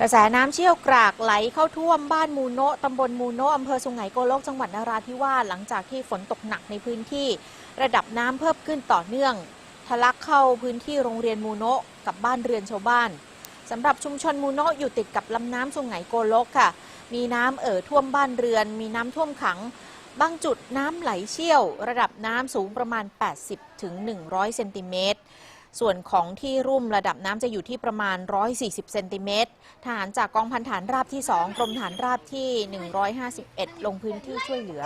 กระแสน้ำเชี่ยวกรากไหลเข้าท่วมบ้านมูโนะตำบลมูโนะอำเภอสุไหงโกลกจังหวัดนราธิวาสหลังจากที่ฝนตกหนักในพื้นที่ ระดับน้ำเพิ่มขึ้นต่อเนื่อง ทะลักเข้าพื้นที่โรงเรียนมูโนะกับบ้านเรือนชาวบ้านสำหรับชุมชนมูโนะอยู่ติดกับลำน้ำสุไหงโกลกค่ะ มีน้ำเอ่อท่วมบ้านเรือน มีน้ำท่วมขัง บางจุดน้ำไหลเชี่ยว ระดับน้ำสูงประมาณ 80ถึง100เซนติเมตร ส่วนของที่รุ่มระดับน้ำจะอยู่ที่ประมาณ 140 เซนติเมตร ทหารจากกองพันฐานราบที่ 2 กรมฐานราบที่ 151 ลงพื้นที่ช่วยเหลือ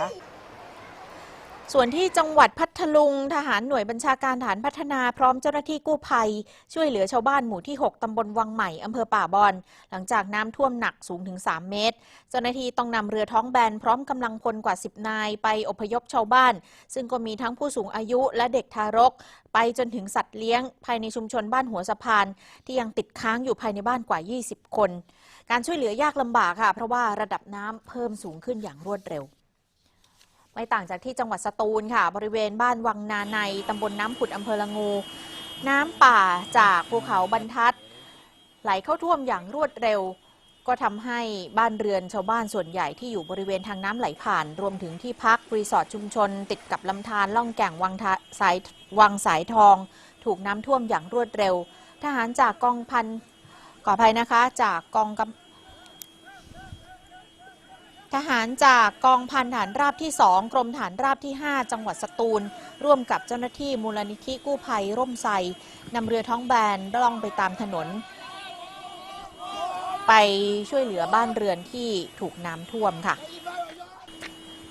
ส่วนที่จังหวัดพัทลุงทหารหน่วยบัญชาการฐานพัฒนาพร้อมเจ้าหน้าที่กู้ภัย ช่วยเหลือชาวบ้านหมู่ที่ 6 ตำบลวังใหม่ อำเภอป่าบอน หลังจากน้ำท่วมหนักสูงถึง 3 เมตร เจ้าหน้าที่ต้องนำเรือท้องแบนพร้อมกำลังพลกว่า 10 นาย ไปอพยพชาวบ้าน ซึ่งก็มีทั้งผู้สูงอายุและเด็กทารก ไปจนถึงสัตว์เลี้ยง ภายในชุมชนบ้านหัวสะพาน ที่ยังติดค้างอยู่ภายในบ้านกว่า 20 คน การช่วยเหลือยากลำบากค่ะ เพราะว่าระดับน้ำเพิ่มสูงขึ้นอย่างรวดเร็ว ไม่ต่างจากที่จังหวัดสตูลค่ะ บริเวณบ้านวังนาในตำบลน้ำผุดอำเภอละงู น้ำป่าจากภูเขาบรรทัด ไหลเข้าท่วมอย่างรวดเร็ว ก็ทำให้บ้านเรือนชาวบ้านส่วนใหญ่ที่อยู่บริเวณทางน้ำไหลผ่าน รวมถึงที่พักรีสอร์ทชุมชน ติดกับลำธารล่องแก่งวังสายวังสายทอง ถูกน้ำท่วมอย่างรวดเร็ว ทหารจากกองพันขออภัยนะคะ จากกองกำ ทหารจากกองพันฐานราบที่ 2 กรมฐานราบที่ 5 จังหวัดสตูล ร่วมกับเจ้าหน้าที่มูลนิธิกู้ภัยร่มไทรนำเรือท้องแบนล่องไปตามถนน ไปช่วยเหลือบ้านเรือนที่ถูกน้ำท่วมค่ะ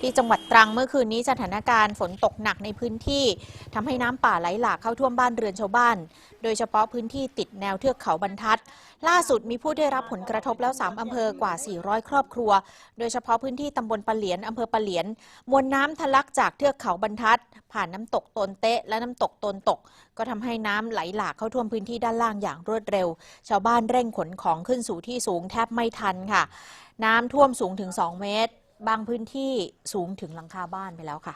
ที่จังหวัดตรังเมื่อคืนนี้สถานการณ์ฝนตกหนักในพื้นที่ทำให้น้ำป่าไหลหลากเข้าท่วมบ้านเรือนชาวบ้าน โดยเฉพาะพื้นที่ติดแนวเทือกเขาบรรทัด ล่าสุดมีผู้ได้รับผลกระทบแล้ว 3อำเภอกว่า 400 ครอบครัว โดยเฉพาะพื้นที่ตำบลปะเหลียนอำเภอปะเหลียน มวลน้ำทะลักจากเทือกเขาบรรทัด ผ่านน้ำตกตนเตะและน้ำตกตนตก ก็ทำให้น้ำไหลหลากเข้าท่วมพื้นที่ด้านล่างอย่างรวดเร็ว ชาวบ้านเร่งขนของขึ้นสู่ที่สูงแทบไม่ทันค่ะ น้ำท่วมสูงถึง 2 เมตร บางพื้นที่สูงถึงหลังคาบ้านไปแล้วค่ะ